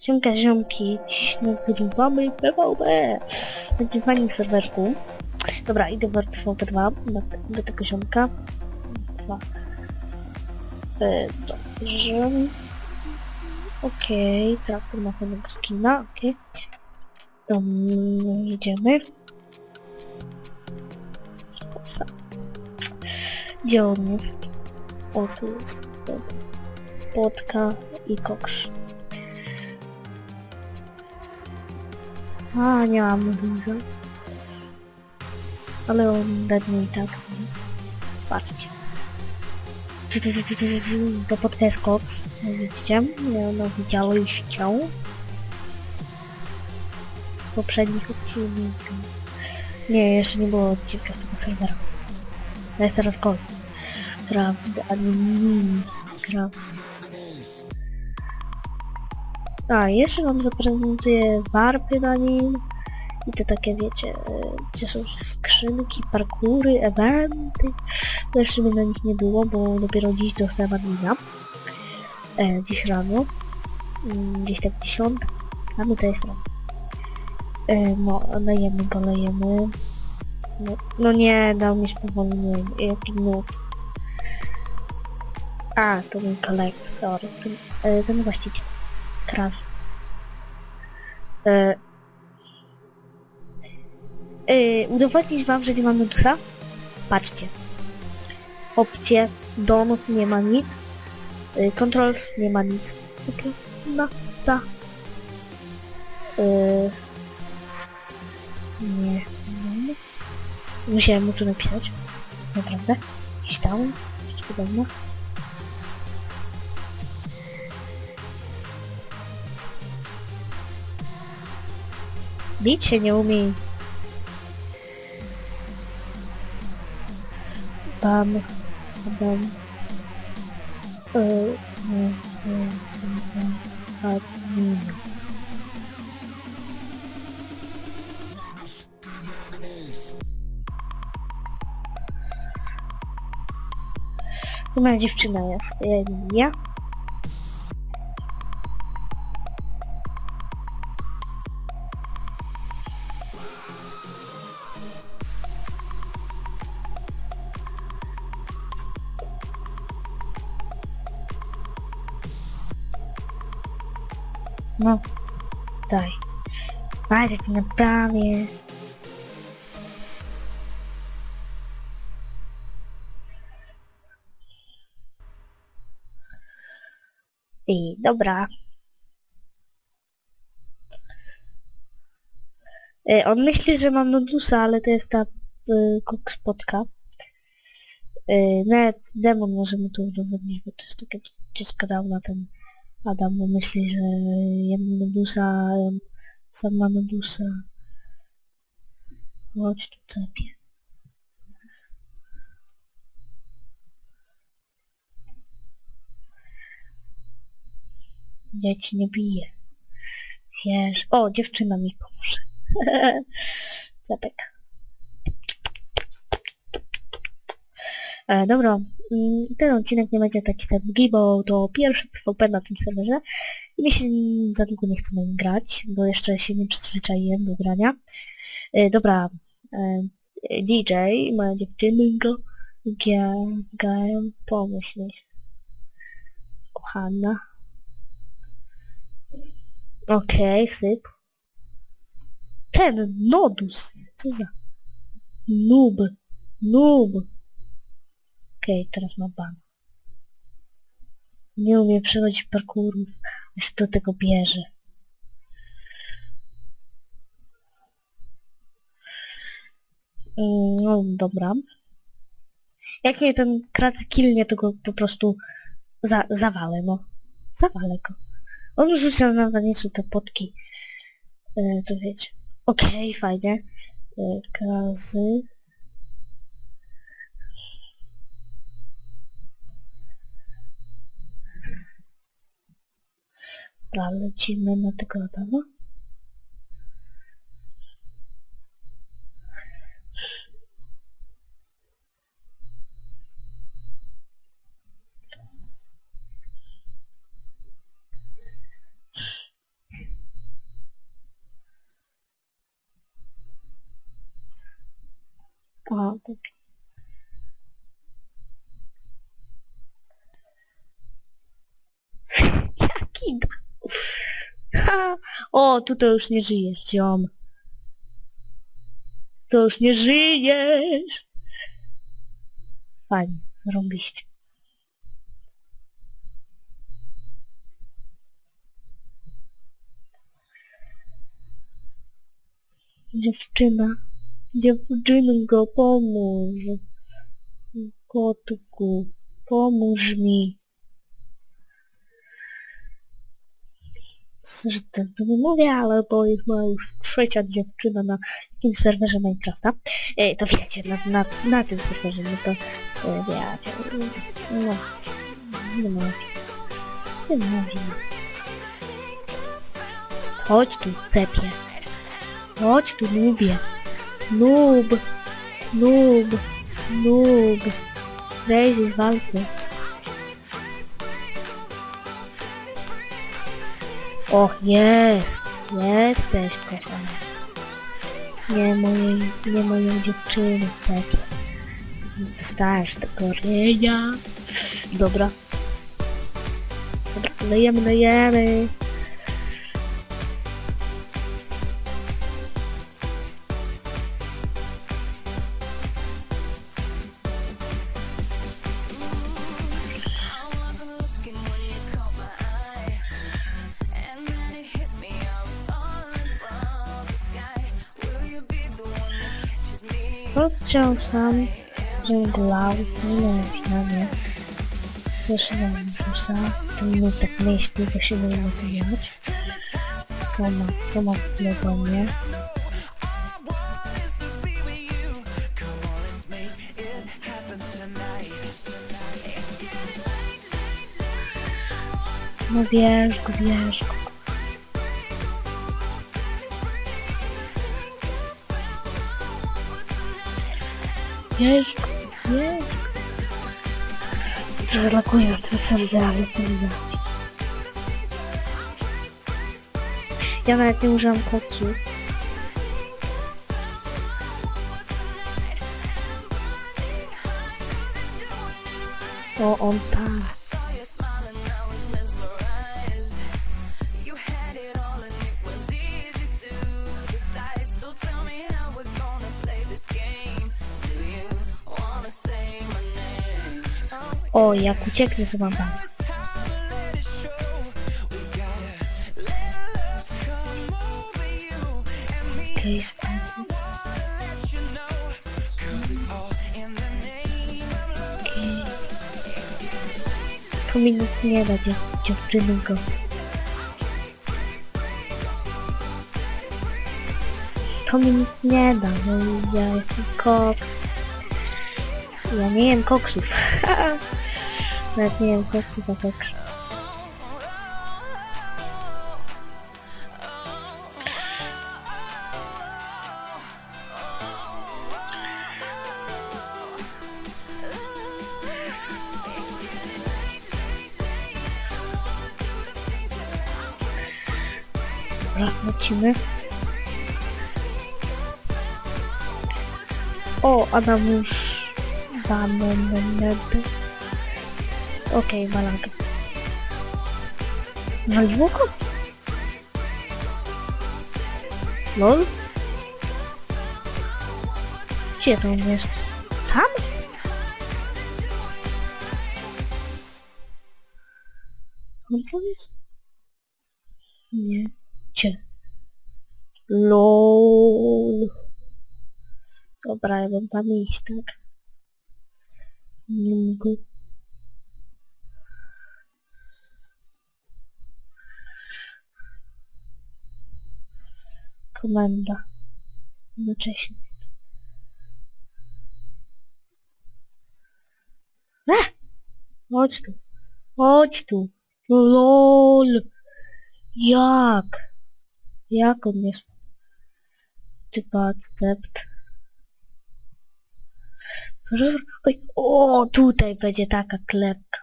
Siemka ziomki, dziś nagrywamy PvP na fajnym serwerku. Dobra, idę w PvP 2 do, do tego ziomka. Dwa. E, dobrze. Okej, traktor ma fajnego skina, okej. Okay. jedziemy. Gdzie on jest? O, tu jest. Płotka i koksz. A, nie mam dużo. Ale on da mi i tak więc patrzcie. To pod jest koks, widzicie. Ja ono widziało i chciał. W poprzednich odcinkach. Nie, jeszcze nie było odcinka z tego serwera. To jest teraz kod. Prawda, a nie mini. Prawda. A, jeszcze wam zaprezentuję warpy na nim. I to takie wiecie, e, gdzie są skrzynki, parkury, eventy. To jeszcze mnie na nich nie było, bo dopiero dziś dostałem admina. E, dziś rano. Mm, Gdzieś tak 10. A my to jest rano. No, lejemy go, lejemy. No, no nie, dał mi spowolnienie. Jaki nóg. A, to mój kolega, sorry. Ten, e, ten właściciel. Kras. E, udowodnić wam, że nie mam nudusa? Patrzcie. Opcje, don, nie ma nic. E, controls, nie ma nic. Okej, no, da. E, Musiałem mu tu napisać. Naprawdę. Gdzieś tam. Coś podobno. Bić się nie umie. Bam. Bam. Eee, nie, nie, nie, admin. Moja dziewczyna jest, ja. No, daj. Daj, ci I dobra. E, on myśli, że mam Nodusa, ale to jest ta y, spotka. Y, nawet demon może mu to udowodnić, bo to jest takie dziecko dał na ten Adam bo myśli, że jem Nodusa, a on sam ma Nodusa. Chodź tu cepie. Ja ci nie biję. Wiesz... O, dziewczyna mi pomoże. Cepek. E, dobra, mm, ten odcinek nie będzie taki za długi, bo to pierwszy PvP na tym serwerze i mi się za długo nie chce grać, bo jeszcze się nie przyzwyczaiłem do grania. E, dobra, e, DJ, moja dziewczynka, Gael, pomyśl, kochana. Okej, syp. Ten nodus, co za noob, noob. Okej, teraz ma ban. Nie umie przechodzić parkurów, a się do tego bierze. Mm, No dobra. Jak mnie ten kraty kilnie, to go po prostu za zawalę, no. Zawalę go. On rzuca na nieco te potki. E, to wiecie. Okej, fajnie. E, lecimy na tego Adama. Dobrze. Jaki! O, tutaj już nie żyjesz, ziom. To już nie żyjesz. Fajnie, zrobiliście. Dziewczyna, dziewczynko, pomóż. Kotku, pomóż mi. że tak nie mówię, ale to jest moja już trzecia dziewczyna na jakimś serwerze Minecrafta. E, to wiecie, na, na, na tym serwerze, no to e, wiecie, no, nie ma, nie ma, Chodź tu, cepie. Chodź tu, nubie. Nub, nub, nub. Crazy z walki. O, jest! Jesteś, kochana. Nie mojej, nie moją dziewczyny, cepie. Dostajesz tego ryja. Dobra. Dobra, lejemy, lejemy. Postrzał sam, żeglał, nie można, nie? Proszę na Jezusa, to nie tak myśli, bo się nie nazywać. Co ma, co ma do mnie? No bierz go, bierz go. Bierz go, bierz go. Żelakuję te seriale, to nie Ja nawet nie użyłam koksu. O, on tak. Saw all in the name of love. Okej. To mi nic nie da, dziew dziewczynko. To mi nic nie da, no ja jestem koks. Ja nie jem koksów. Nawet nie jem koksów, a koks. Dobra, lecimy. O, Adam już... Bananedy. Okej, okay, malaga. Waliło go? Lol? Gdzie to jest? Tam? Tam jest? Nie. Gdzie? LOL. Dobra, ja bym tam iść, tak? Nie mogę. Komenda. Jednocześnie. Eh! Chodź tu. Chodź tu. No LOL. Jak? Jak on jest? Typa akcept. Oj, o, tutaj będzie taka klepka.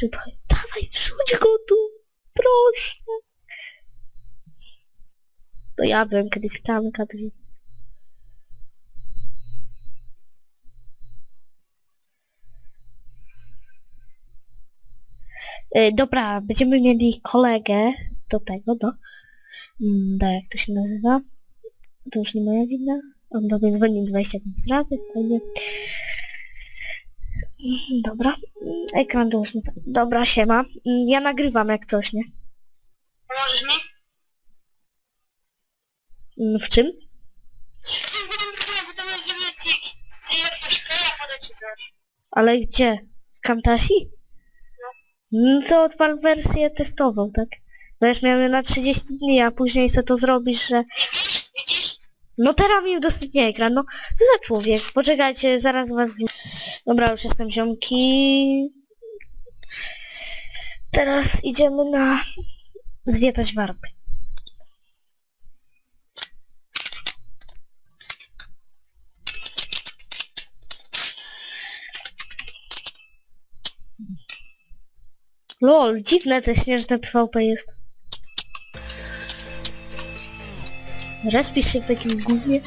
Szybko. Dawaj, rzuć go tu, proszę. To ja byłem kiedyś kamikadze. E, Dobra, będziemy mieli kolegę do tego, do... mm, Do jak to się nazywa? To już nie moja wina. On do mnie dzwonił 25 razy, fajnie. Mm, Dobra, Mm, ekran do ósmy. Dobra, siema. Mm, Ja nagrywam jak coś, nie? Pomożesz mi? Mm, W czym? Bo tam jest zrobię ci, ci jakąś kreja podać czy coś. Ale gdzie? W Camtasia? No to odpal wersję testową, tak? Będziesz miał na 30 dni, a później se to zrobisz, że... Widzisz? No teraz mi udostępnia ekran, no co za człowiek? Poczekajcie, zaraz was... Dobra, już jestem ziomki. Teraz idziemy na... Zwiedzać warpy. Lol, dziwne te śnieżne PvP jest. Respisz się w takim gównie.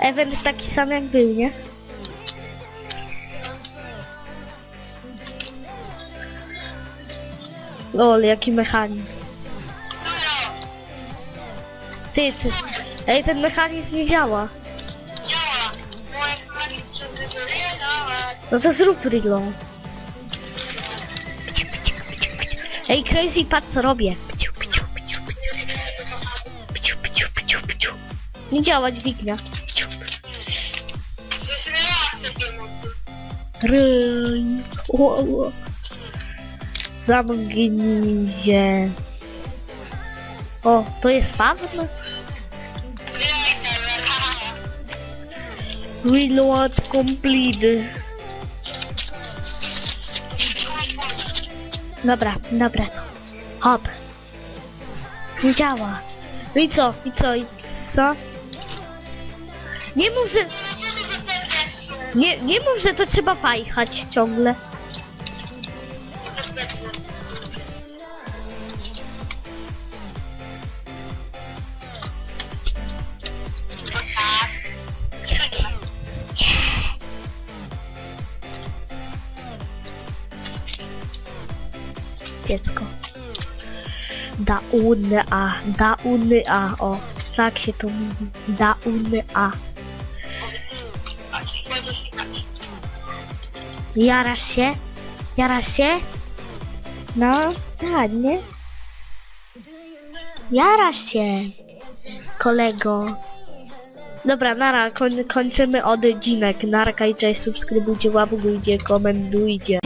Event taki sam jak był, nie? Lol, jaki mechanizm. Ty, ty, ej, ten mechanizm nie. Działa! No to zrób reload. Ej, Crazy, patrz co robię. Nie działa dźwignia. Ryj. O, o. Zamknij się. O, to jest serwer, haha! Reload complete. Dobra, dobra. Hop. Nie działa. No i co? I co? I co? Nie mów, że... Nie, nie mów, że to trzeba fajchać ciągle. Dziecko. Dauny A. Dauny A. O, tak się to mówi. Dauny A. Jarasz się? Jarasz się? No, ładnie. Jarasz się, kolego. Dobra, nara, koń, kończymy odcinek. Narka i cześć, subskrybujcie, łapkujcie, komentujcie.